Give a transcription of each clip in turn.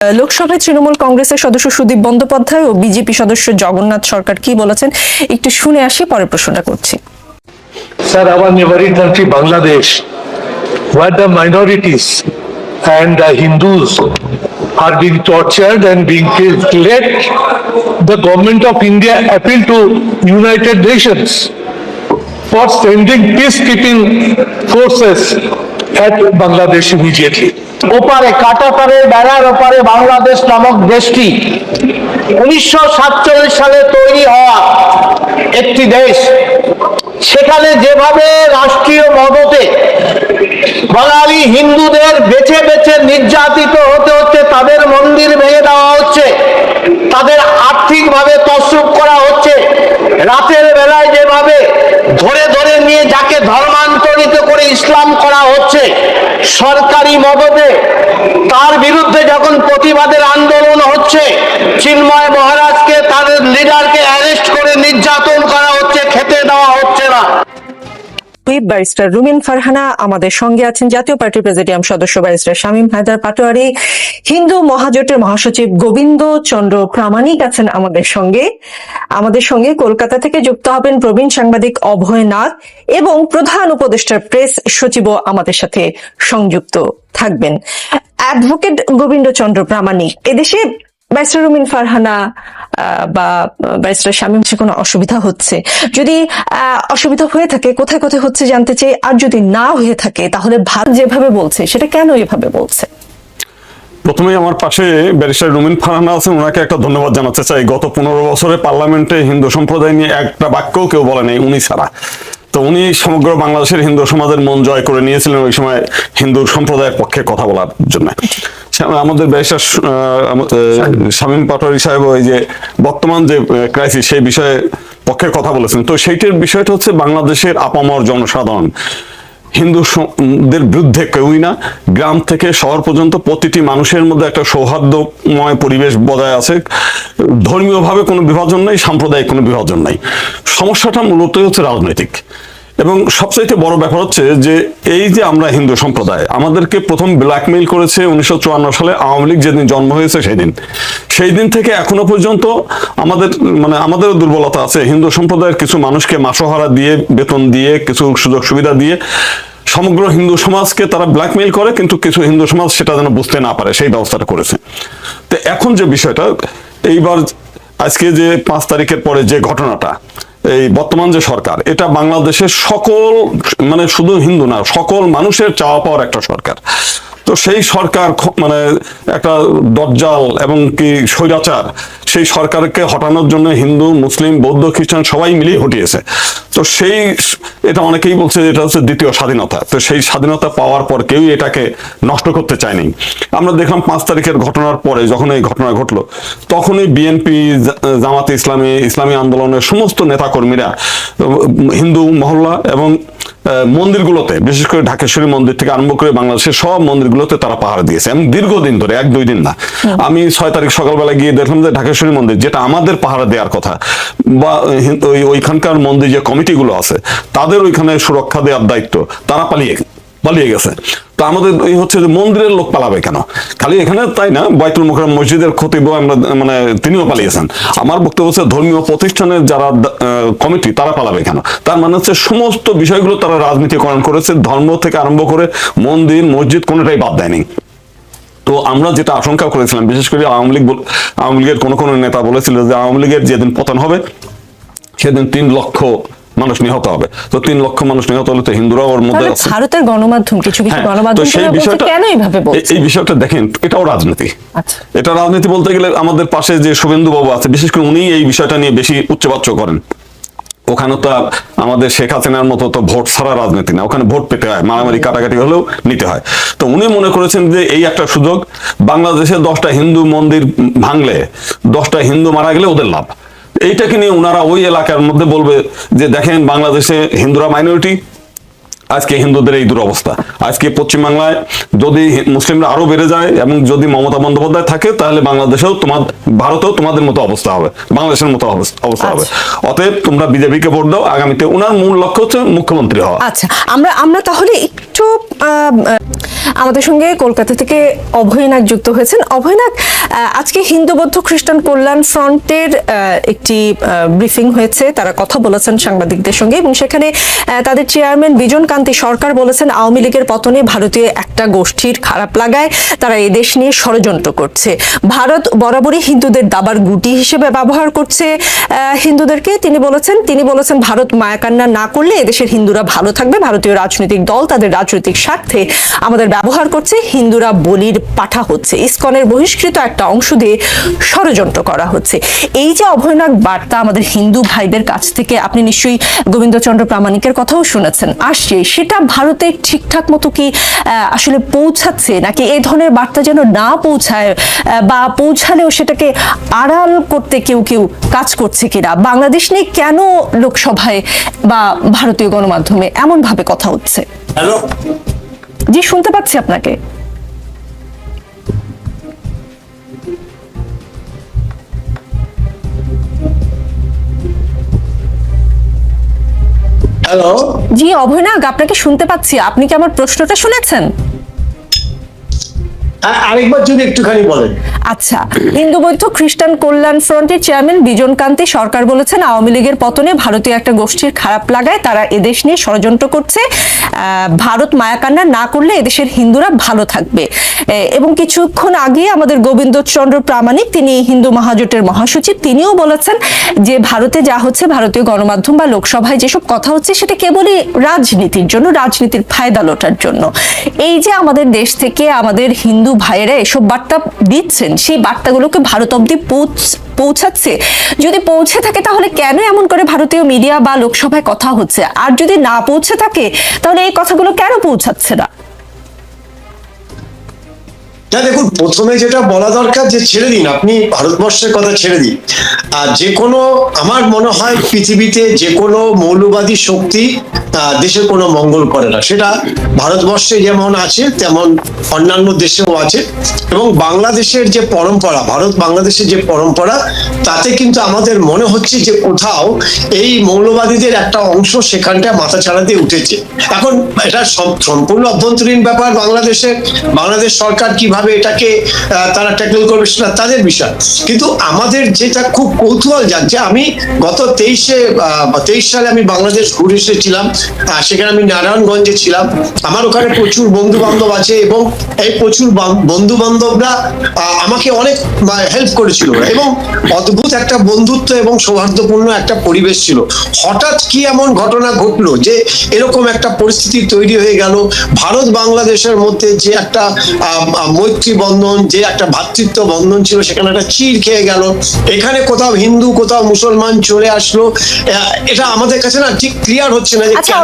লোকসভায় তৃণমূল কংগ্রেসের সদস্য সুদীপ বন্দ্যোপাধ্যায় ও বিজেপি সদস্য জগন্নাথ সরকার কি বলেছেন, একটু শুনে আসি, পরে প্রশ্নটা করছি। স্যার, আমার neighbouring country Bangladesh where the minorities and the Hindus are being tortured and being let the government of India appeal to United Nations for sending peace keeping forces at Bangladesh immediately ওপারে কাটাতারের বেড়ার ওপারে বাংলাদেশ নামক দেশটি উনিশশো সাতচল্লিশ সালে তৈরি হওয়া একটি দেশ। সেখানে যেভাবে রাষ্ট্রীয় মদতে বাঙালি হিন্দুদের বেছে বেছে নির্যাতিত হতে হচ্ছে, তাদের মন্দির ভেঙে দেওয়া হচ্ছে, তাদের আর্থিকভাবে তসরুপ করা হচ্ছে, রাতের বেলায় যেভাবে ধরে ধরে নিয়ে যাকে ধর্মান্তরিত করে ইসলাম সরকারি মদতে তার বিরুদ্ধে যখন প্রতিবাদের আন্দোলন হচ্ছে চিন্ময় মহারাজকে হুইপ ব্যারিস্টার রুমিন ফারহানা আমাদের সঙ্গে আছেন জাতীয় পার্টির প্রেসিডিয়াম সদস্য ব্যারিস্টার শামীম হায়দার পাটোয়ারি, হিন্দু মহাজোটের মহাসচিব গোবিন্দ চন্দ্র প্রামাণিক আছেন আমাদের সঙ্গে। আমাদের সঙ্গে কলকাতা থেকে যুক্ত হবেন প্রবীণ সাংবাদিক অভয় নাথ এবং প্রধান উপদেষ্টার প্রেস সচিবও আমাদের সাথে সংযুক্ত থাকবেন। অ্যাডভোকেট গোবিন্দ চন্দ্র প্রামাণিক, এদেশে ব্যারিস্টার রুমিন ফারহানা বা ব্যারিস্টার শামীম সে কোনো অসুবিধা হচ্ছে। যদি আহ, অসুবিধা হয়ে থাকে কোথায় কোথায় হচ্ছে জানতে চাই আর যদি না হয়ে থাকে তাহলে ভারত যেভাবে বলছে সেটা কেন এভাবে বলছে? প্রথমেই আমার পাশে ব্যারিস্টার রুমিন ফারহানা আছেন ওনাকে একটা ধন্যবাদ জানাতে চাই। গত পনেরো বছরে পার্লামেন্টে হিন্দু সম্প্রদায় নিয়ে একটা বাক্যও কেউ বলে নেই উনি ছাড়া। তো উনি সমগ্র বাংলাদেশের হিন্দু সমাজের মন জয় করে নিয়েছিলেন ওই সময় হিন্দু সম্প্রদায়ের পক্ষে কথা বলার জন্য। আমাদের ব্যারিস্টার আহ, শামীম পাটোয়ারি সাহেব ওই যে বর্তমান যে ক্রাইসিস সেই বিষয়ে পক্ষে কথা বলেছেন। তো সেইটার বিষয়টা হচ্ছে বাংলাদেশের আপামর জনসাধারণ। হিন্দু দের বিরুদ্ধে কেউই না। গ্রাম থেকে শহর পর্যন্ত প্রতিটি মানুষের মধ্যে একটা সৌহার্দ্যময় পরিবেশ বজায় আছে। ধর্মীয়ভাবে কোনো বিভাজন নেই সাম্প্রদায়িক কোনো বিভাজন নাই। সমস্যাটা মূলত হচ্ছে রাজনৈতিক। এবং সবচাইতে বড় ব্যাপার হচ্ছে যে এই যে আমরা হিন্দু সম্প্রদায়, আমাদেরকে প্রথম ব্ল্যাকমেইল করেছে উনিশশো চুয়ান্ন সালে আওয়ামী লীগ যেদিন জন্ম হয়েছে সেই দিন সেই দিন থেকে এখনও পর্যন্ত আমাদের মানে আমাদেরও দুর্বলতা আছে। হিন্দু সম্প্রদায়ের কিছু মানুষকে মাসোহারা দিয়ে, বেতন দিয়ে, কিছু সুযোগ সুবিধা দিয়ে সমগ্র হিন্দু সমাজকে তারা ব্ল্যাকমেইল করে, কিন্তু কিছু হিন্দু সমাজ সেটা যেন বুঝতে না পারে, সেই ব্যবস্থাটা করেছে। তো এখন যে বিষয়টা, এইবার আজকে যে পাঁচ তারিখের পরে যে ঘটনাটা এই বর্তমান যে সরকার, এটা বাংলাদেশের সকল মানে শুধু হিন্দু না, সকল মানুষের চাওয়া পাওয়ার একটা সরকার। তো সেই সরকার মানে একটা দজ্জাল এবং কি স্বৈরাচার, সেই সরকারকে হটানোর জন্য হিন্দু, মুসলিম, বৌদ্ধ, খ্রিস্টান সবাই মিলিয়ে হটিয়েছে তো সেই এটা অনেকেই বলছে এটা হচ্ছে দ্বিতীয় স্বাধীনতা। তো সেই স্বাধীনতা পাওয়ার পর কেউই এটাকে নষ্ট করতে চায়নি। আমরা দেখলাম পাঁচ তারিখের ঘটনার পরে যখন এই ঘটনা ঘটলো, তখনই বিএনপি জামাতে ইসলামী ইসলামী আন্দোলনের সমস্ত নেতাকর্মীরা হিন্দু মহল্লা এবং মন্দিরগুলোতে বিশেষ করে ঢাকেশ্বরী মন্দির থেকে আরম্ভ করে বাংলাদেশের সব মন্দিরগুলোতে তারা পাহারা দিয়েছে এবং দীর্ঘদিন ধরে এক দুই দিন না। আমি ছয় তারিখ সকালবেলা গিয়ে দেখলাম যে ঢাকেশ্বরী মন্দির যেটা আমাদের পাহারা দেওয়ার কথা বা ওই ওইখানকার মন্দির যে কমিটিগুলো আছে তাদের ওইখানে সুরক্ষা দেওয়ার দায়িত্ব তারা পালিয়ে পালিয়ে গেছে। তো আমাদের এই হচ্ছে যে মন্দিরের লোক পালাবে কেন? খালি এখানে তাই না? বাইতুল মুখরম মসজিদের খতিব আমরা মানে তিনিও পালিয়েছেন। আমার বক্তব্য হচ্ছে ধর্মীয় প্রতিষ্ঠানের যারা কমিটি, তারা পালাবে কেন? তার মানে হচ্ছে সমস্ত বিষয়গুলো তারা রাজনীতিকরণ করেছে, ধর্ম থেকে আরম্ভ করে মন্দির, মসজিদ কোনোটাই বাদ দেয়নি। তো আমরা যেটা আশঙ্কা করেছিলাম, বিশেষ করে আওয়ামী লীগ আওয়ামী লীগের কোনো কোনো নেতা বলেছিল যে আওয়ামী লীগের যেদিন পতন হবে, সেদিন তিন লক্ষ মানুষ নিহত হবে। তো তিন লক্ষ মানুষ নিহত হলে তো হিন্দুরাও ওর মধ্যে ভারতের গণমাধ্যম কিছু কিছু হ্যাঁ, গণমাধ্যম সেই বিষয়টা কেন এইভাবে এই- বলছে? এই বিষয়টা দেখেন এটাও রাজনীতি। আচ্ছা। এটা রাজনীতি বলতে গেলে আমাদের পাশে যে শুভেন্দু বাবু আছে বিশেষ করে উনি এই বিষয়টা নিয়ে বেশি উচ্চবাচ্য করেন। ওখানে তো আমাদের শেখ হাসিনার মতো তো ভোট ছাড়া রাজনীতি না ওখানে ভোট পেতে হয় মারামারি কাটাকাটি হলেও নিতে হয়। তো উনি মনে করেছেন যে এই একটা সুযোগ বাংলাদেশে দশটা হিন্দু মন্দির ভাঙলে দশটা হিন্দু মারা গেলে ওদের লাভ। এইটাকে নিয়ে ওনারা ওই এলাকার মধ্যে বলবে যে দেখেন বাংলাদেশে হিন্দুরা মাইনরিটি আজকে হিন্দুদের এই দুরবস্থা। আজকে পশ্চিমবাংলায় যদি মুসলিমরা আরও বেড়ে যায় এবং যদি মমতা বন্দ্যোপাধ্যায় থাকে তাহলে বাংলাদেশেও তোমার ভারতেও তোমাদের মতো অবস্থা হবে। বাংলাদেশের মতো অবস্থা অবস্থা হবে। অতএব তোমরা বিজেপিকে ভোট দাও। আগামীতে ওনার মূল লক্ষ্য হচ্ছে মুখ্যমন্ত্রী হওয়া। আচ্ছা আমরা আমরা তাহলে একটু আহ, আমাদের সঙ্গে কলকাতা থেকে অভয়নাথ যুক্ত হয়েছেন। অভয়নাথ আহ, আজকে হিন্দু বৌদ্ধ খ্রিস্টান কল্যাণ ফ্রন্টের একটি ব্রিফিং হয়েছে। তারা কথা বলেছেন সাংবাদিকদের সঙ্গে এবং সেখানে তাদের চেয়ারম্যান বিজন কান্তি সরকার বলেছেন আওয়ামী লীগের পতনে ভারতীয় একটা গোষ্ঠীর খারাপ লাগায় তারা এই দেশ নিয়ে ষড়যন্ত্র করছে। ভারত বরাবরই হিন্দুদের দাবার গুটি হিসেবে ব্যবহার করছে। হিন্দুদেরকে তিনি বলেছেন তিনি বলেছেন ভারত মায়াকান্না না করলে এদেশের হিন্দুরা ভালো থাকবে। ভারতীয় রাজনৈতিক দল তাদের রাজনৈতিক স্বার্থে আমাদের ব্যবহার করছে, হিন্দুরা বলির পাঠা হচ্ছে। ইসকনের বহিষ্কৃত একটা অংশ দিয়ে ষড়যন্ত্র করা হচ্ছে। এই যে অভয়নাথ বার্তা আমাদের হিন্দু ভাইদের কাছ থেকে, আপনি নিশ্চয়ই গোবিন্দচন্দ্র প্রামাণিকের কথাও শুনেছেন। আসছে, সেটা ভারতে ঠিকঠাক মতো কি আসলে পৌঁছাচ্ছে? নাকি এই ধরনের বার্তা যেন না পৌঁছায় বা পৌঁছালেও সেটাকে আড়াল করতে কেউ কেউ কাজ করছে কিনা? বাংলাদেশ নিয়ে কেন লোকসভায় বা ভারতীয় গণমাধ্যমে এমন ভাবে কথা হচ্ছে? হ্যালো? জি শুনতে পাচ্ছি আপনাকে। হ্যালো জি অভয়নাগ আপনাকে শুনতে পাচ্ছি। আপনি কি আমার প্রশ্নটা শুনেছেন? আরেকবার যদি একটুখানি বলেন। আচ্ছা হিন্দু বৌদ্ধ খ্রিস্টান কল্যাণ ফ্রন্টের চেয়ারম্যান বিজন কান্তি সরকার বলেছেন, আওয়ামী লীগের পতনে ভারতীয় একটা গোষ্ঠীর খারাপ লাগায় তারা এদেশ নিয়ে ষড়যন্ত্র করছে। ভারত মায়াকান্না না করলে এদেশের হিন্দুরা ভালো থাকবে। এবং কিছুক্ষণ আগে আমাদের গোবিন্দচন্দ্র প্রামাণিক, তিনি হিন্দু মহাজোটের মহাসচিব, তিনিও বলেছেন যে ভারতে যা হচ্ছে, ভারতীয় গণমাধ্যম বা লোকসভায় যেসব কথা হচ্ছে, সেটা কেবলই রাজনীতির জন্য, রাজনীতির ফায়দা লোটার জন্য। এই যে আমাদের দেশ থেকে আমাদের হিন্দু ভাইয়েরা এসব বার্তা দিচ্ছেন, সেই বার্তাগুলোকে ভারত অব্দি পৌঁছ- পৌঁছাচ্ছে। যদি পৌঁছে থাকে তাহলে কেন এমন করে ভারতীয় মিডিয়া বা লোকসভায় কথা হচ্ছে? আর যদি না পৌঁছে থাকে, তাহলে এই কথাগুলো কেন পৌঁছাচ্ছে না? দেখুন, প্রথমে যেটা বলা দরকার যে ছেড়ে দিন, আপনি ভারতবর্ষের কথা ছেড়ে দিন। আর যে কোনো, আমার মনে হয় পৃথিবীতে যে কোনো মৌলবাদী শক্তি দেশের কোনো মঙ্গল করে না। সেটা ভারতবর্ষে যেমন আছে, তেমন অন্যান্য দেশেও আছে। এবং বাংলাদেশের যে পরম্পরা, ভারত বাংলাদেশের যে পরম্পরা, তাতে কিন্তু আমাদের মনে হচ্ছে যে কোথাও এই মৌলবাদীদের একটা অংশ সেখানটা মাথা ছাড়া দিয়ে উঠেছে। এখন এটা সম্পূর্ণ অভ্যন্তরীণ ব্যাপার, বাংলাদেশের, বাংলাদেশ সরকার কীভাবে এটাকে তারা ট্যাকল করবে সেটা তাদের বিষয়। কিন্তু আমাদের যেটা খুব কৌতূহল জানছে আমি গত তেইশে তেইশ সালে আমি বাংলাদেশ ঘুরে এসেছিলাম সেখানে আমি নারায়ণগঞ্জে ছিলাম। আমার ওখানে প্রচুর বন্ধু বান্ধব আছে এবং এই প্রচুর বন্ধু বান্ধবরা আমাকে অনেক হেল্প করেছিল এবং অদ্ভুত একটা বন্ধুত্ব এবং সৌহার্দ্যপূর্ণ একটা পরিবেশ ছিল। হঠাৎ কি এমন ঘটনা ঘটলো যে এরকম একটা পরিস্থিতি তৈরি হয়ে গেল ভারত বাংলাদেশের মধ্যে যে একটা মৈত্রী বন্ধন যে একটা ভ্রাতৃত্ব বন্ধন ছিল সেখানে একটা চির খেয়ে গেল। এখানে কোথাও হিন্দু কোথাও মুসলমান চলে আসলো। এটা আমাদের কাছে না ঠিক ক্লিয়ার হচ্ছে না যে আচ্ছা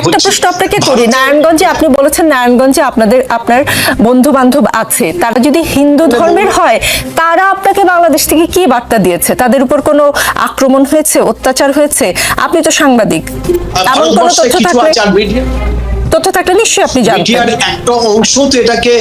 একটা প্রশ্ন আপনাকে করি। নারায়ণগঞ্জে আপনি বলেছেন নারায়ণগঞ্জে আপনাদের আপনার বন্ধু বান্ধব আছে। তারা যদি হিন্দু ধর্মের হয় তারা আপনাকে বাংলাদেশ থেকে কি বার্তা দিয়েছে? তাদের উপর কোনো আক্রমণ হয়েছে অত্যাচার হয়েছে? আপনি তো সাংবাদিক। এমন কোনো তথ্য থাকলে তথ্য থাকলে নিশ্চয়ই আপনি মিডিয়ার একটা অংশ তো এটাকে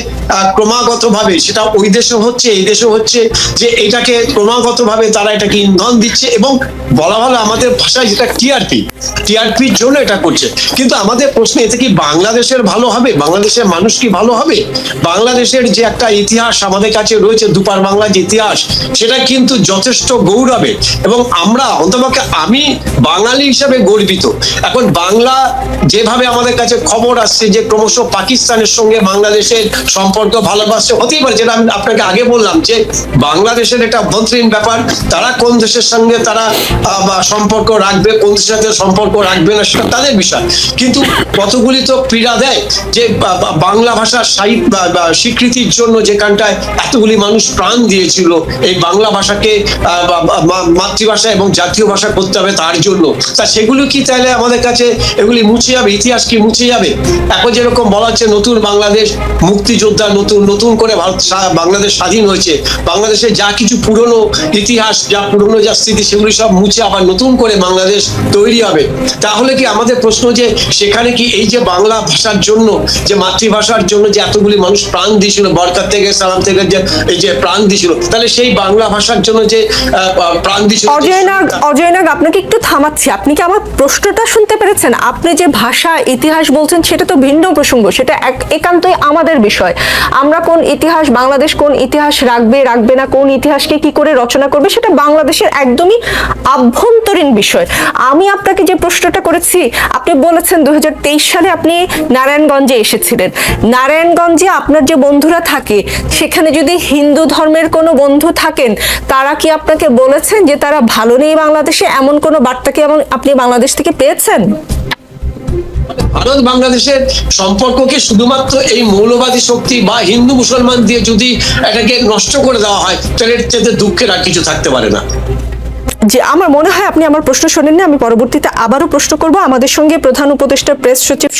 ক্রমাগত ভাবে সেটা ওই দেশে হচ্ছে, এই দেশে হচ্ছে, যে এটাকে ক্রমাগত ভাবে তারা এটাকে ইন্ধন দিচ্ছে এবং বলা ভালো আমাদের ভাষায় যেটা টিআরপি, টিআরপির জন্য এটা করছে। কিন্তু আমাদের প্রশ্ন এতে কি বাংলাদেশের ভালো হবে? বাংলাদেশের মানুষ কি ভালো হবে? বাংলাদেশের যে একটা ইতিহাস আমাদের কাছে রয়েছে, দুপার বাংলার যে ইতিহাস, সেটা কিন্তু যথেষ্ট গৌরবে। এবং আমরা অন্তপক্ষে আমি বাঙালি হিসাবে গর্বিত। এখন বাংলা যেভাবে আমাদের কাছে খবর আসছে যে ক্রমশ পাকিস্তানের সঙ্গে বাংলাদেশের সম্পর্ক ভালোবাসছে হতেই পারে যেটা আমি আপনাকে আগে বললাম যে বাংলাদেশের একটা অভ্যন্তরীণ ব্যাপার, তারা কোন দেশের সঙ্গে তারা সম্পর্ক রাখবে, কোন দেশের সাথে সম্পর্ক রাখবে না, সেটা তাদের বিষয়। কিন্তু কতগুলি তো পীড়া দেয় যে বাংলা ভাষার সাহিত্য স্বীকৃতির জন্য যেখানটায় এতগুলি মানুষ প্রাণ দিয়েছিল, এই বাংলা ভাষাকে মাতৃভাষা এবং জাতীয় ভাষা করতে হবে তার জন্য। তা সেগুলো কি তাহলে আমাদের কাছে এগুলি মুছে যাবে? ইতিহাস কি মুছে যাবে? যাবে এখন যেরকম বলা হচ্ছে নতুন বাংলাদেশ মুক্তিযোদ্ধা, নতুন নতুন করে ভারত বাংলাদেশ স্বাধীন হয়েছে। বাংলাদেশের যা কিছু পুরনো ইতিহাস, যা পুরনো যা স্মৃতি, সেগুলি সব মুছে আবার নতুন করে বাংলাদেশ তৈরি হবে। তাহলে কি আমাদের প্রশ্ন যে, সেখানে কি এই যে বাংলা ভাষার জন্য, যে মাতৃভাষার জন্য যে এতগুলি মানুষ প্রাণ দিয়েছিল বরকার থেকে, সালাম থেকে যে, এই যে প্রাণ দিয়েছিল, তাহলে সেই বাংলা ভাষার জন্য যে প্রাণ দিয়েছিল অজয় নাগ অজয় নাগ, আপনাকে একটু থামাচ্ছি। আপনি কি আমার প্রশ্নটা শুনতে পেরেছেন? আপনি যে ভাষা, ইতিহাস বলছেন সেটা তো ভিন্ন প্রসঙ্গ, সেটা এক- একান্তই আমাদের বিষয়। আমরা কোন ইতিহাস, বাংলাদেশ কোন ইতিহাস রাখবে রাখবে না, কোন ইতিহাসকে কি করে রচনা করবে, সেটা বাংলাদেশের একদমই আভ্যন্তরীণ বিষয়। আমি আপনাকে যে প্রশ্নটা করেছি, আপনি বলেছেন দু হাজার তেইশ সালে আপনি নারায়ণগঞ্জে এসেছিলেন। নারায়ণগঞ্জে আপনার যে বন্ধুরা থাকে, সেখানে যদি হিন্দু ধর্মের কোনো বন্ধু থাকেন, তারা কি আপনাকে বলেছেন যে তারা ভালো নেই বাংলাদেশে? এমন কোনো বার্তা কি আপনি বাংলাদেশ থেকে পেয়েছেন? ভারত বাংলাদেশের সম্পর্ককে শুধুমাত্র এই মৌলবাদী শক্তি বা হিন্দু মুসলমান দিয়ে যদি এটাকে নষ্ট করে দেওয়া হয়, তাহলে এর দুঃখের আর কিছু থাকতে পারে না। যে আমার মনে হয় আপনি আমার প্রশ্ন শোনেননি, আমি পরবর্তীতে আবারও প্রশ্ন করব। আমাদের সঙ্গে প্রধান উপদেষ্টা প্রেস সচিব